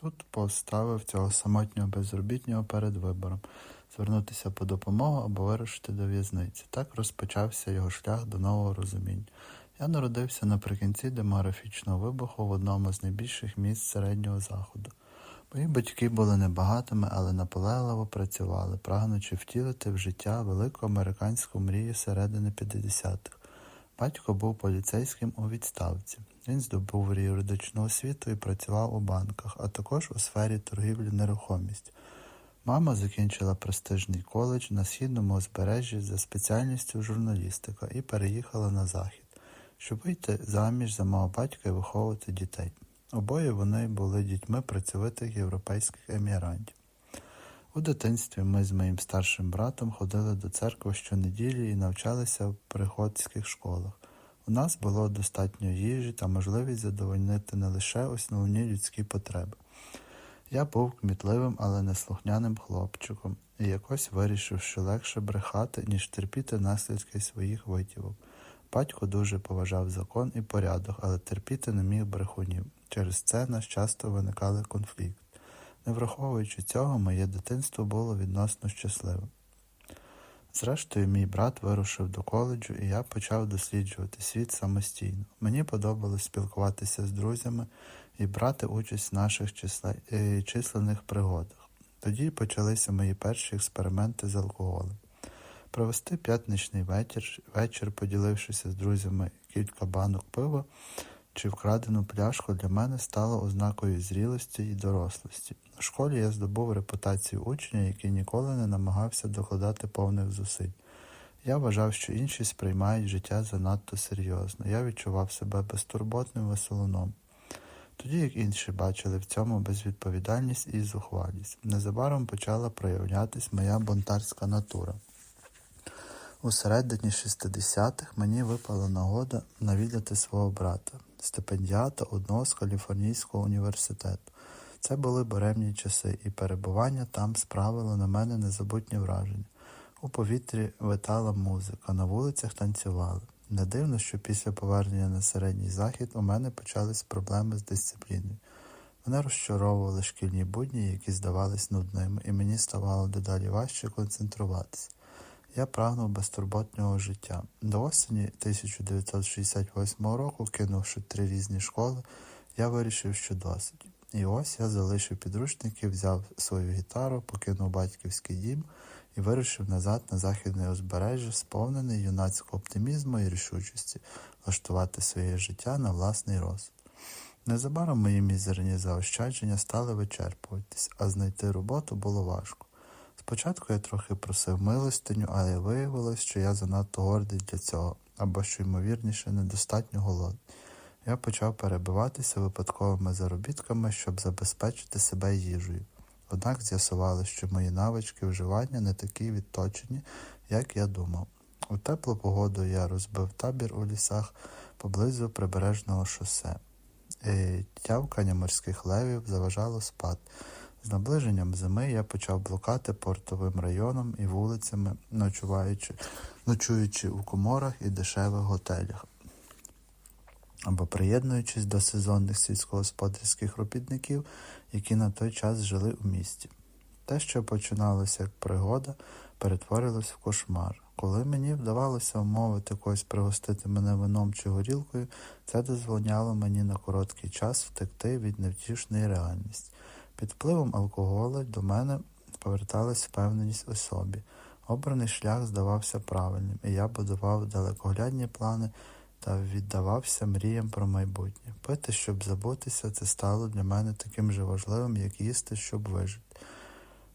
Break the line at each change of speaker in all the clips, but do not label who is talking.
Суд поставив цього самотнього безробітнього перед вибором звернутися по допомогу або вирушити до в'язниці. Так розпочався його шлях до нового розуміння. Я народився наприкінці демографічного вибуху в одному з найбільших міст середнього заходу. Мої батьки були небагатими, але наполегливо працювали, прагнучи втілити в життя велику американську мрію середини 50-х. Батько був поліцейським у відставці. Він здобув юридичну освіту і працював у банках, а також у сфері торгівлі нерухомістю. Мама закінчила престижний коледж на східному узбережжі за спеціальністю журналістика і переїхала на захід, щоб вийти заміж за мого батька і виховувати дітей. Обоє вони були дітьми працьовитих європейських емігрантів. У дитинстві ми з моїм старшим братом ходили до церкви щонеділі і навчалися в приходських школах. У нас було достатньо їжі та можливість задовольнити не лише основні людські потреби. Я був кмітливим, але неслухняним хлопчиком, і якось вирішив, що легше брехати, ніж терпіти наслідки своїх витівок. Батько дуже поважав закон і порядок, але терпіти не міг брехунів. Через це нас часто виникали конфлікти. Не враховуючи цього, моє дитинство було відносно щасливим. Зрештою, мій брат вирушив до коледжу, і я почав досліджувати світ самостійно. Мені подобалось спілкуватися з друзями і брати участь в наших е, численних пригодах. Тоді почалися мої перші експерименти з алкоголем. Провести п'ятничний вечір, вечір, поділившися з друзями кілька банок пива чи вкрадену пляшку, для мене стало ознакою зрілості і дорослості. У школі я здобув репутацію учня, який ніколи не намагався докладати повних зусиль. Я вважав, що інші сприймають життя занадто серйозно. Я відчував себе безтурботним веселуном. Тоді як інші бачили в цьому безвідповідальність і зухвалість. Незабаром почала проявлятись моя бунтарська натура. У середині 60-х мені випала нагода навідати свого брата, стипендіата одного з Каліфорнійського університету. Це були буремні часи, і перебування там справило на мене незабутнє враження. У повітрі витала музика, на вулицях танцювали. Не дивно, що після повернення на середній захід у мене почались проблеми з дисципліною. Мене розчаровували шкільні будні, які здавались нудними, і мені ставало дедалі важче концентруватися. Я прагнув безтурботного життя. До осені 1968 року, кинувши три різні школи, я вирішив, що досить. І ось я залишив підручники, взяв свою гітару, покинув батьківський дім і вирушив назад на західне узбережжя, сповнений юнацького оптимізму і рішучості влаштувати своє життя на власний розсуд. Незабаром мої мізерні заощадження стали вичерпуватись, а знайти роботу було важко. Спочатку я трохи просив милостиню, але виявилось, що я занадто гордий для цього, або, що ймовірніше, недостатньо голодний. Я почав перебиватися випадковими заробітками, щоб забезпечити себе їжею. Однак з'ясувалося, що мої навички вживання не такі відточені, як я думав. У теплу погоду я розбив табір у лісах поблизу прибережного шосе. І тявкання морських левів заважало спад. З наближенням зими я почав блукати портовим районом і вулицями, ночуваючи, ночуючи у коморах і дешевих готелях, або приєднуючись до сезонних сільськогосподарських робітників, які на той час жили у місті. Те, що починалося як пригода, перетворилось в кошмар. Коли мені вдавалося умовити когось пригостити мене вином чи горілкою, це дозволяло мені на короткий час втекти від невтішної реальності. Під впливом алкоголю до мене поверталась впевненість у собі. Обраний шлях здавався правильним, і я будував далекоглядні плани та віддавався мріям про майбутнє. Пити, щоб забутися, це стало для мене таким же важливим, як їсти, щоб вижити.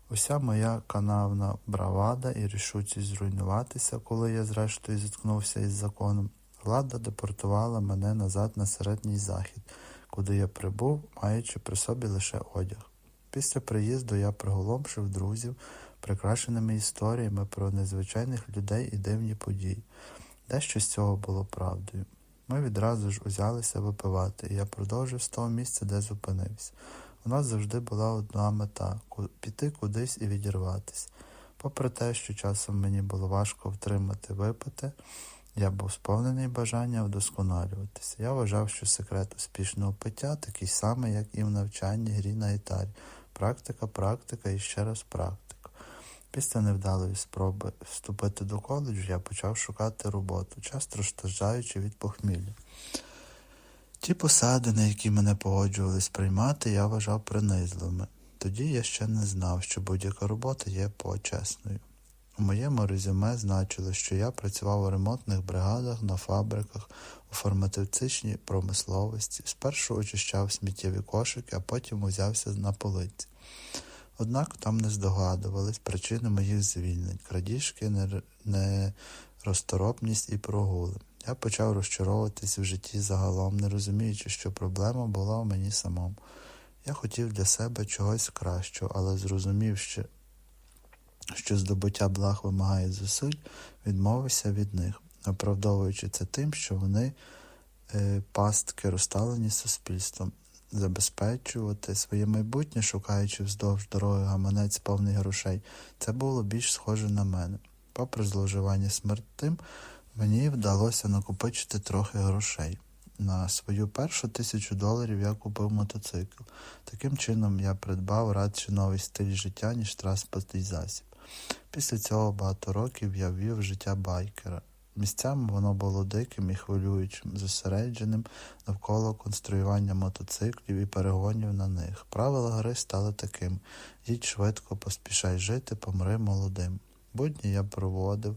Уся моя канавна бравада і рішучість зруйнуватися, коли я зрештою зіткнувся із законом, влада депортувала мене назад на середній захід, куди я прибув, маючи при собі лише одяг. Після приїзду я приголомшив друзів прикрашеними історіями про незвичайних людей і дивні події. Дещо з цього було правдою. Ми відразу ж узялися випивати, і я продовжив з того місця, де зупинився. У нас завжди була одна мета піти кудись і відірватися. Попри те, що часом мені було важко втримати випити, Я був сповнений бажання вдосконалюватися. Я вважав, що секрет успішного пиття такий самий, як і в навчанні грі на гітарі. Практика, практика і ще раз практика. Після невдалої спроби вступити до коледжу, я почав шукати роботу, часто страждаючи від похмілля. Ті посади, на які мене погоджувались приймати, я вважав принизливими. Тоді я ще не знав, що будь-яка робота є почесною. У моєму резюме значило, що я працював у ремонтних бригадах, на фабриках, у фармацевтичній промисловості. Спершу очищав сміттєві кошики, а потім узявся на полиці. Однак там не здогадувались причини моїх звільнень, крадіжки, нер- нерозторопність і прогули. Я почав розчаровуватись в житті загалом, не розуміючи, що проблема була у мені самому. Я хотів для себе чогось кращого, але зрозумів, що, що здобуття благ вимагає зусиль, відмовився від них, оправдовуючи це тим, що вони е, пастки розставлені суспільством, забезпечувати своє майбутнє, шукаючи вздовж дороги гаманець повний грошей, це було більш схоже на мене. Попри зловживання смертим, мені вдалося накопичити трохи грошей. На свою першу тисячу доларів я купив мотоцикл. Таким чином я придбав радше новий стиль життя, ніж транспортний засіб. Після цього багато років я ввів життя байкера. Місцями воно було диким і хвилюючим, зосередженим навколо конструювання мотоциклів і перегонів на них. Правила гри стали таким: їдь швидко, поспішай жити, помри молодим. Будні я проводив,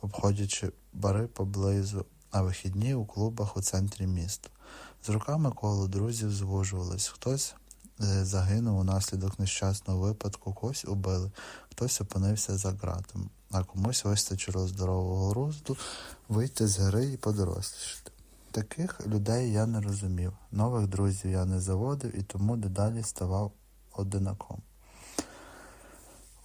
обходячи бари поблизу, а вихідні у клубах у центрі міста. З роками коло друзів звужувалось. Хтось е, загинув унаслідок нещасного випадку, когось убили, хтось опинився за ґратами, а комусь вистачило здорового глузду вийти з гри і подорослішати. Таких людей я не розумів. Нових друзів я не заводив і тому дедалі ставав одинаком.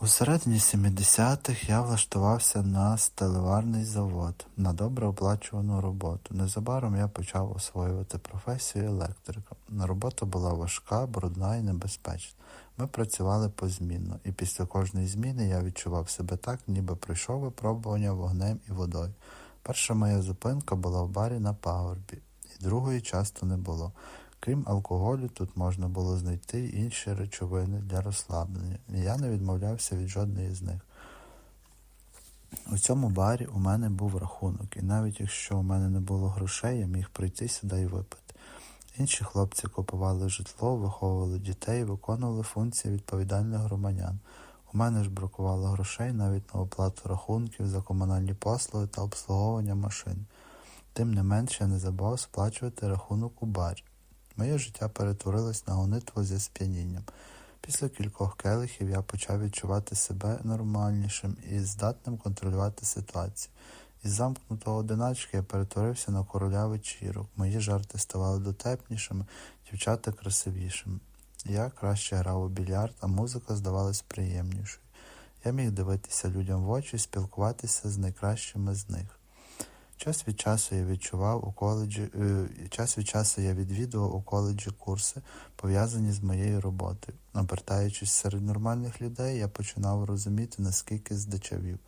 У середині 70-х я влаштувався на сталеварний завод на добре оплачувану роботу. Незабаром я почав освоювати професію електрика. Робота була важка, брудна і небезпечна. Ми працювали позмінно, і після кожної зміни я відчував себе так, ніби пройшов випробування вогнем і водою. Перша моя зупинка була в барі на пагорбі, і другої часто не було. Крім алкоголю, тут можна було знайти інші речовини для розслаблення, і я не відмовлявся від жодної з них. У цьому барі у мене був рахунок, і навіть якщо у мене не було грошей, я міг прийти сюди і випити. Інші хлопці купували житло, виховували дітей, виконували функції відповідальних громадян. У мене ж бракувало грошей навіть на оплату рахунків за комунальні послуги та обслуговування машин. Тим не менше я не забував сплачувати рахунок у барі. Моє життя перетворилось на гонитву зі сп'янінням. Після кількох келихів я почав відчувати себе нормальнішим і здатним контролювати ситуацію. Із замкнутого одиначки я перетворився на короля вечірок. Мої жарти ставали дотепнішими, дівчата красивішими. Я краще грав у більярд, а музика здавалась приємнішою. Я міг дивитися людям в очі спілкуватися з найкращими з них. Час від часу я відчував у коледжі, е, час від часу я відвідував у коледжі курси, пов'язані з моєю роботою. Обертаючись серед нормальних людей, я починав розуміти, наскільки здичавів.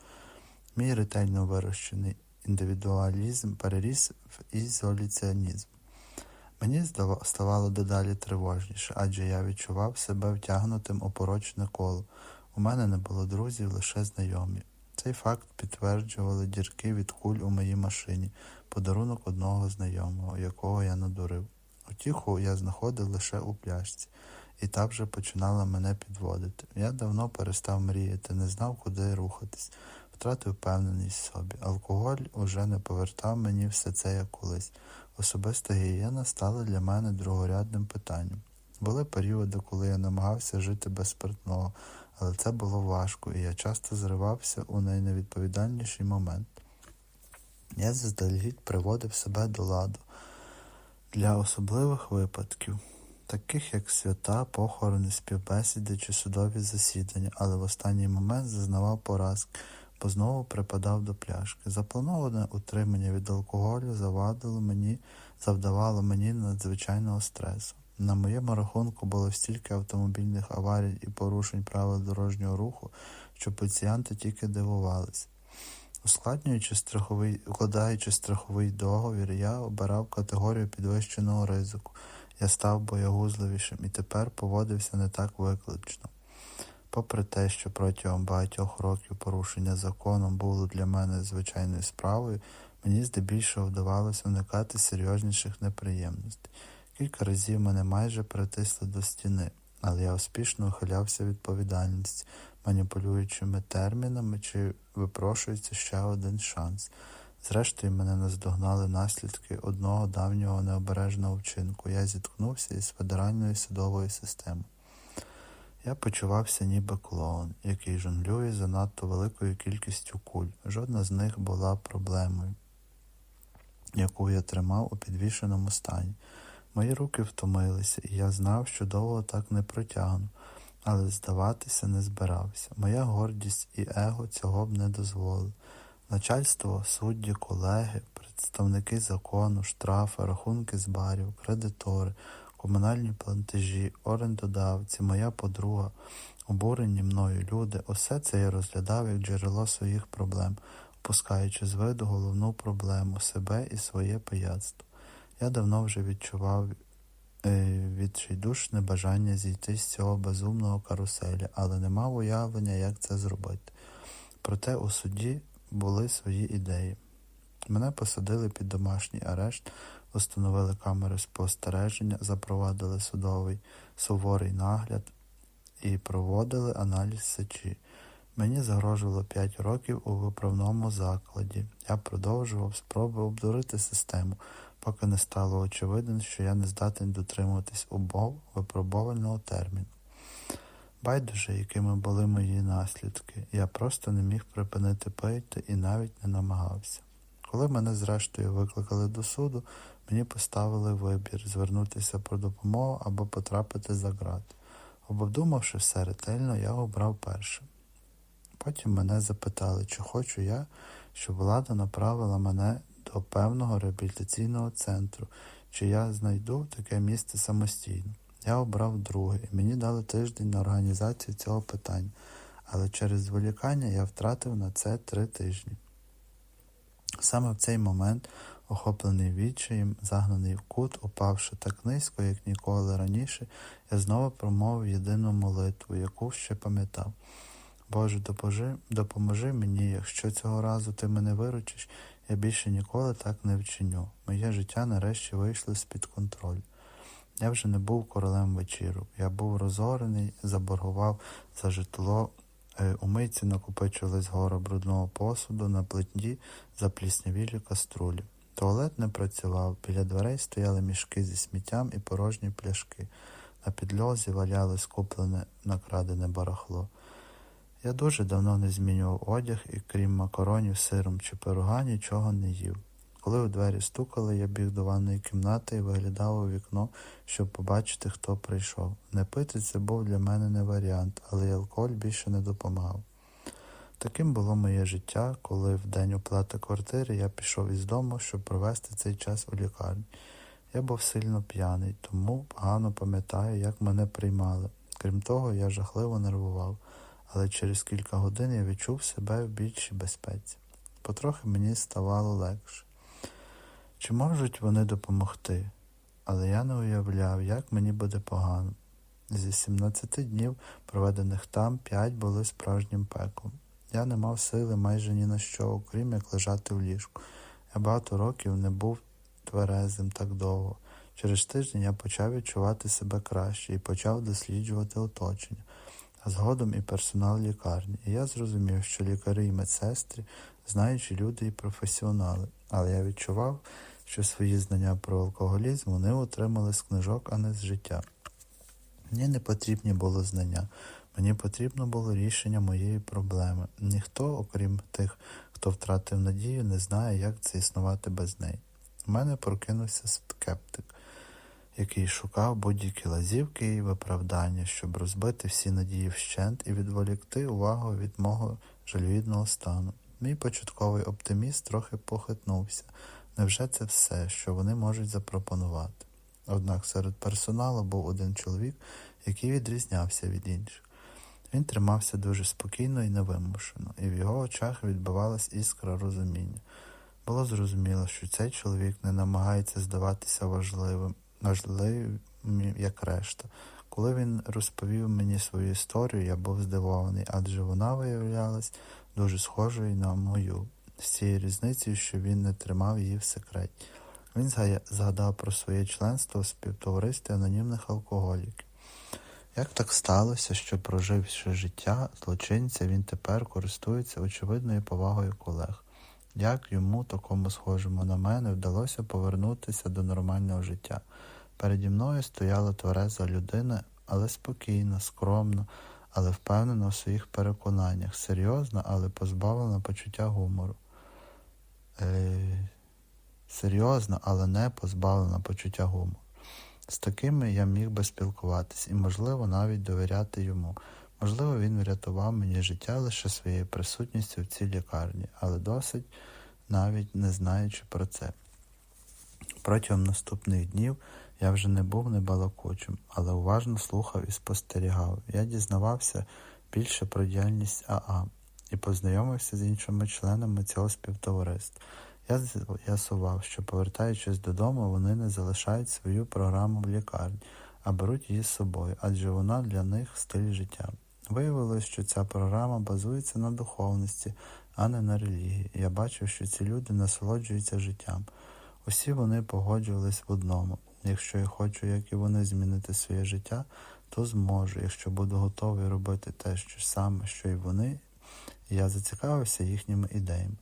Мій ретельно вирощений індивідуалізм переріс в ізоляціонізм. Мені ставало дедалі тривожніше, адже я відчував себе втягнутим у порочне коло. У мене не було друзів, лише знайомі. Цей факт підтверджували дірки від куль у моїй машині, подарунок одного знайомого, якого я надурив. Утіху я знаходив лише у пляшці, і та вже починала мене підводити. Я давно перестав мріяти, не знав, куди рухатись, втратив впевненість в собі. Алкоголь уже не повертав мені все це як колись. Особиста гігієна стала для мене другорядним питанням. Були періоди, коли я намагався жити без спиртного, але це було важко, і я часто зривався у найневідповідальніший момент. Я заздалегідь приводив себе до ладу для особливих випадків, таких як свята, похорони, співбесіди чи судові засідання, але в останній момент зазнавав поразки, бо знову припадав до пляшки. Заплановане утримання від алкоголю завадило мені, завдавало мені надзвичайного стресу. На моєму рахунку було стільки автомобільних аварій і порушень правил дорожнього руху, що пацієнти тільки дивувались. Ускладнюючи страховий, укладаючи страховий договір, я обирав категорію підвищеного ризику. Я став боягузливішим і тепер поводився не так виклично. Попри те, що протягом багатьох років порушення законом було для мене звичайною справою, мені здебільшого вдавалося уникати серйозніших неприємностей. Кілька разів мене майже притисли до стіни, але я успішно ухилявся від відповідальності, маніпулюючими термінами чи випрошується ще один шанс. Зрештою, мене наздогнали наслідки одного давнього необережного вчинку. Я зіткнувся із федеральною судовою системою. Я почувався ніби клоун, який жонглює занадто великою кількістю куль. Жодна з них була проблемою, яку я тримав у підвішеному стані. Мої руки втомилися, і я знав, що довго так не протягну, але здаватися не збирався. Моя гордість і его цього б не дозволили. Начальство, судді, колеги, представники закону, штрафи, рахунки з барів, кредитори, комунальні платежі, орендодавці, моя подруга, обурені мною люди, усе це я розглядав як джерело своїх проблем, опускаючи з виду головну проблему себе і своє пияцтво. Я давно вже відчував е, відчайдушне бажання зійти з цього безумного каруселя, але не мав уявлення, як це зробити. Проте у суді були свої ідеї. Мене посадили під домашній арешт, установили камери спостереження, запровадили судовий суворий нагляд і проводили аналіз сечі. Мені загрожувало 5 років у виправному закладі. Я продовжував спроби обдурити систему, поки не стало очевидним, що я не здатен дотримуватись умов випробувального терміну. Байдуже, якими були мої наслідки, я просто не міг припинити пити і навіть не намагався. Коли мене зрештою викликали до суду, мені поставили вибір звернутися про допомогу або потрапити за ґрат. Обдумавши все ретельно, я обрав перше. Потім мене запитали, чи хочу я, щоб влада направила мене до певного реабілітаційного центру, чи я знайду таке місце самостійно. Я обрав друге, і мені дали тиждень на організацію цього питання, але через зволікання я втратив на це три тижні. Саме в цей момент, охоплений відчаєм, загнаний в кут, упавши так низько, як ніколи раніше, я знову промовив єдину молитву, яку ще пам'ятав. Боже, допоможи, допоможи мені, якщо цього разу ти мене виручиш, я більше ніколи так не вчиню. Моє життя нарешті вийшло з-під контролю. Я вже не був королем вечірок. Я був розорений, заборгував за житло. Е, У митці накопичилась гора брудного посуду, на плитні запліснявілі каструлі. Туалет не працював, біля дверей стояли мішки зі сміттям і порожні пляшки. На підлозі валялось куплене накрадене барахло. Я дуже давно не змінював одяг і, крім макаронів, сиром чи пирога, нічого не їв. Коли у двері стукали, я біг до ванної кімнати і виглядав у вікно, щоб побачити, хто прийшов. Не пити це був для мене не варіант, але й алкоголь більше не допомагав. Таким було моє життя, коли в день оплати квартири я пішов із дому, щоб провести цей час у лікарні. Я був сильно п'яний, тому погано пам'ятаю, як мене приймали. Крім того, я жахливо нервував, але через кілька годин я відчув себе в більшій безпеці. Потрохи мені ставало легше. Чи можуть вони допомогти? Але я не уявляв, як мені буде погано. Зі 17 днів, проведених там, п'ять були справжнім пеклом. Я не мав сили майже ні на що, окрім як лежати в ліжку. Я багато років не був тверезим так довго. Через тиждень я почав відчувати себе краще і почав досліджувати оточення, а згодом і персонал лікарні. І я зрозумів, що лікарі і медсестри знаючі люди і професіонали, але я відчував, що свої знання про алкоголізм вони отримали з книжок, а не з життя. Мені не потрібні було знання, мені потрібно було рішення моєї проблеми. Ніхто, окрім тих, хто втратив надію, не знає, як це існувати без неї. У мене прокинувся скептик, який шукав будь-які лазівки і виправдання, щоб розбити всі надії вщент і відволікти увагу від мого жалюгідного стану. Мій початковий оптиміст трохи похитнувся. Невже це все, що вони можуть запропонувати? Однак серед персоналу був один чоловік, який відрізнявся від інших. Він тримався дуже спокійно і невимушено, і в його очах відбивалась іскра розуміння. Було зрозуміло, що цей чоловік не намагається здаватися важливим, важливим, як решта. Коли він розповів мені свою історію, я був здивований, адже вона виявлялась дуже схожою на мою, з цією різницею, що він не тримав її в секреті. Він згадав про своє членство у співтоваристві анонімних алкоголіків. Як так сталося, що проживши життя злочинця, він тепер користується очевидною повагою колег? Як йому, такому схожому на мене, вдалося повернутися до нормального життя? Переді мною стояла твереза людина, але спокійна, скромна, але впевнена у своїх переконаннях, серйозна, але позбавлена почуття гумору. Е, серйозна, але не позбавлена почуття гумору. З такими я міг би спілкуватись і, можливо, навіть довіряти йому. Можливо, він врятував мені життя лише своєю присутністю в цій лікарні, але досить навіть не знаючи про це. Протягом наступних днів я вже не був небалакучим, але уважно слухав і спостерігав. Я дізнавався більше про діяльність АА і познайомився з іншими членами цього співтовариства. Я з'ясував, що повертаючись додому, вони не залишають свою програму в лікарні, а беруть її з собою, адже вона для них стиль життя. Виявилось, що ця програма базується на духовності, а не на релігії. Я бачив, що ці люди насолоджуються життям. Усі вони погоджувались в одному. Якщо я хочу, як і вони, змінити своє життя, то зможу, якщо буду готовий робити те що саме, що й вони, я зацікавився їхніми ідеями.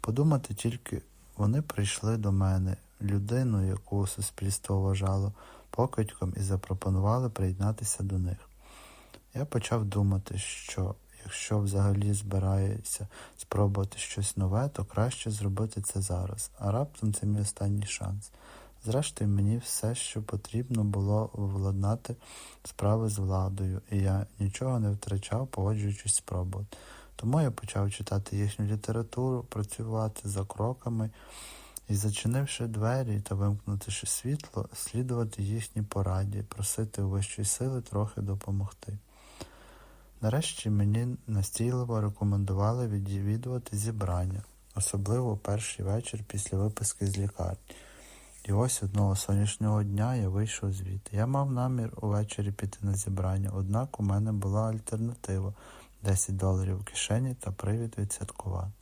Подумати тільки, вони прийшли до мене, людину, яку суспільство вважало покидьком, і запропонували приєднатися до них. Я почав думати, що якщо взагалі збирається спробувати щось нове, то краще зробити це зараз, а раптом це мій останній шанс. Зрештою, мені все, що потрібно було владнати справи з владою, і я нічого не втрачав, погоджуючись спробувати. Тому я почав читати їхню літературу, працювати за кроками і, зачинивши двері та вимкнувши світло, слідувати їхній пораді, просити у вищої сили трохи допомогти. Нарешті мені настійливо рекомендували відвідувати зібрання, особливо перший вечір після виписки з лікарні. І ось одного сонячного дня я вийшов звідти. Я мав намір увечері піти на зібрання, однак у мене була альтернатива 10 доларів у кишені та привід відсвяткувати.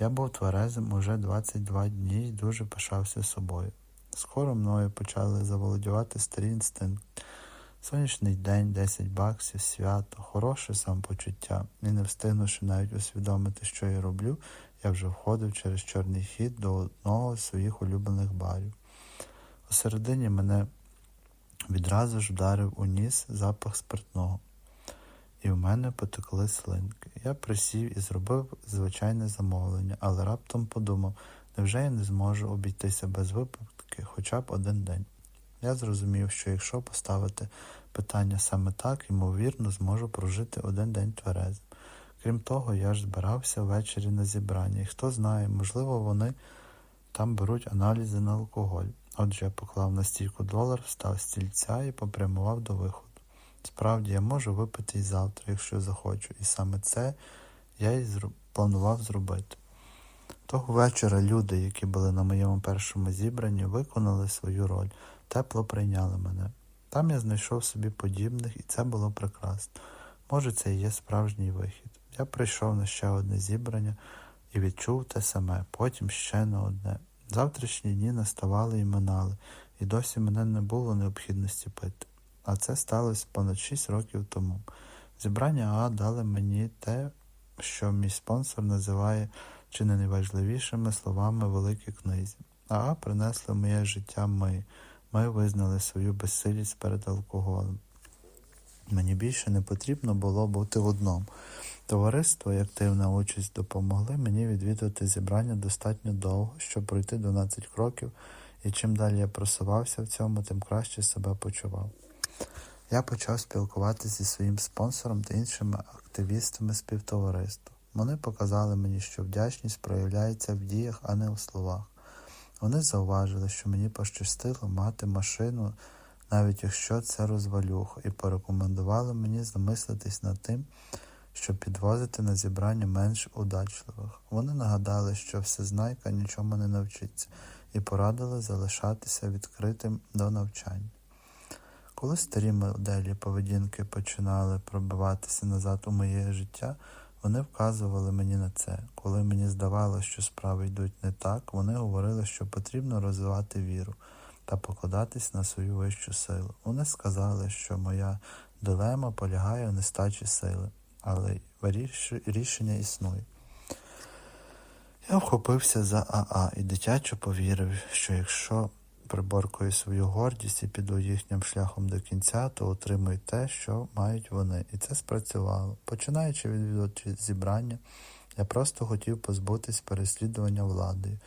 Я був тверезим уже 22 дні і дуже пишався собою. Скоро мною почали заволодівати старі інстинкти. Сонячний день, 10 баксів, свято, хороше самопочуття, і не встигнувши навіть усвідомити, що я роблю, я вже входив через чорний хід до одного з своїх улюблених барів. У середині мене відразу ж вдарив у ніс запах спиртного, і в мене потекли слинки. Я присів і зробив звичайне замовлення, але раптом подумав, невже я не зможу обійтися без випадки хоча б один день. Я зрозумів, що якщо поставити питання саме так, ймовірно, зможу прожити один день тверезим. Крім того, я ж збирався ввечері на зібрання, і хто знає, можливо, вони там беруть аналізи на алкоголь. Отже, я поклав на стійку долар, встав з стільця і попрямував до виходу. Справді, я можу випити і завтра, якщо захочу, і саме це я і планував зробити. Того вечора люди, які були на моєму першому зібранні, виконали свою роль, тепло прийняли мене. Там я знайшов собі подібних, і це було прекрасно. Може, це і є справжній вихід. Я прийшов на ще одне зібрання і відчув те саме, потім ще на одне. Завтрашні дні наставали і минали, і досі мене не було необхідності пити. А це сталося понад 6 років тому. Зібрання А дали мені те, що мій спонсор називає чи не найважливішими словами великій книзі. А принесли в моє життя ми. Ми визнали свою безсилість перед алкоголем. Мені більше не потрібно було бути в одному. Товариство і активна участь допомогли мені відвідувати зібрання достатньо довго, щоб пройти 12 кроків, і чим далі я просувався в цьому, тим краще себе почував. Я почав спілкуватися зі своїм спонсором та іншими активістами співтовариства. Вони показали мені, що вдячність проявляється в діях, а не у словах. Вони зауважили, що мені пощастило мати машину навіть якщо це розвалюха, і порекомендували мені замислитись над тим, щоб підвозити на зібрання менш удачливих. Вони нагадали, що всезнайка нічому не навчиться, і порадили залишатися відкритим до навчання. Коли старі моделі поведінки починали пробиватися назад у моє життя, вони вказували мені на це. Коли мені здавалося, що справи йдуть не так, вони говорили, що потрібно розвивати віру та покладатись на свою вищу силу. Вони сказали, що моя дилема полягає в нестачі сили, але рішення існує. Я вхопився за АА і дитячо повірив, що якщо приборкую свою гордість і піду їхнім шляхом до кінця, то отримую те, що мають вони. І це спрацювало. Починаючи відвідувати зібрання, я просто хотів позбутись переслідування владою.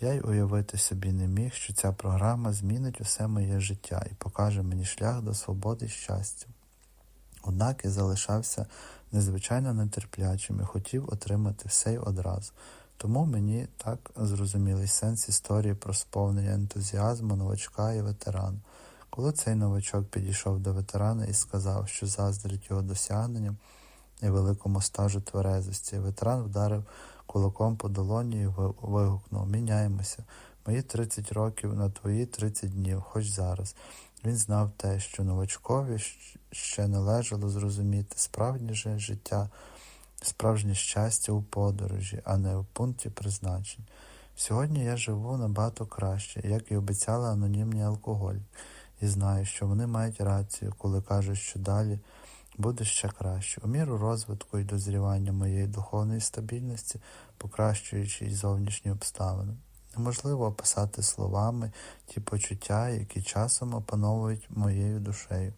Я й уявити собі не міг, що ця програма змінить усе моє життя і покаже мені шлях до свободи і щастя. Однак я залишався незвичайно нетерплячим і хотів отримати все й одразу. Тому мені так зрозумілий сенс історії про сповнення ентузіазму новачка і ветерана. Коли цей новачок підійшов до ветерана і сказав, що заздрить його досягненням і великому стажу тверезості, ветеран вдарив кулаком по долоні і вигукнув Міняємося. Мої 30 років на твої 30 днів, хоч зараз. Він знав те, що новачкові ще належало зрозуміти справжнє життя, справжнє щастя у подорожі, а не в пункті призначень. Сьогодні я живу набагато краще, як і обіцяли анонімні алкоголь, і знаю, що вони мають рацію, коли кажуть, що далі буде ще краще. У міру розвитку і дозрівання моєї духовної стабільності, покращуючи й зовнішні обставини. Неможливо описати словами ті почуття, які часом опановують моєю душею.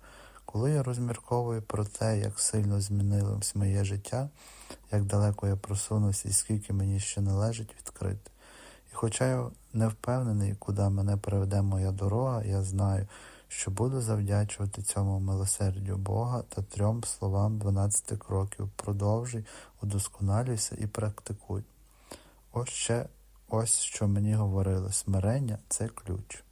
Коли я розмірковую про те, як сильно змінилось моє життя, як далеко я просунувся і скільки мені ще належить відкрити. І хоча я не впевнений, куди мене приведе моя дорога, я знаю, що буду завдячувати цьому милосердю Бога та трьом словам 12 кроків. Продовжуй, удосконалюйся і практикуй. Ось ще ось що мені говорили: смирення це ключ.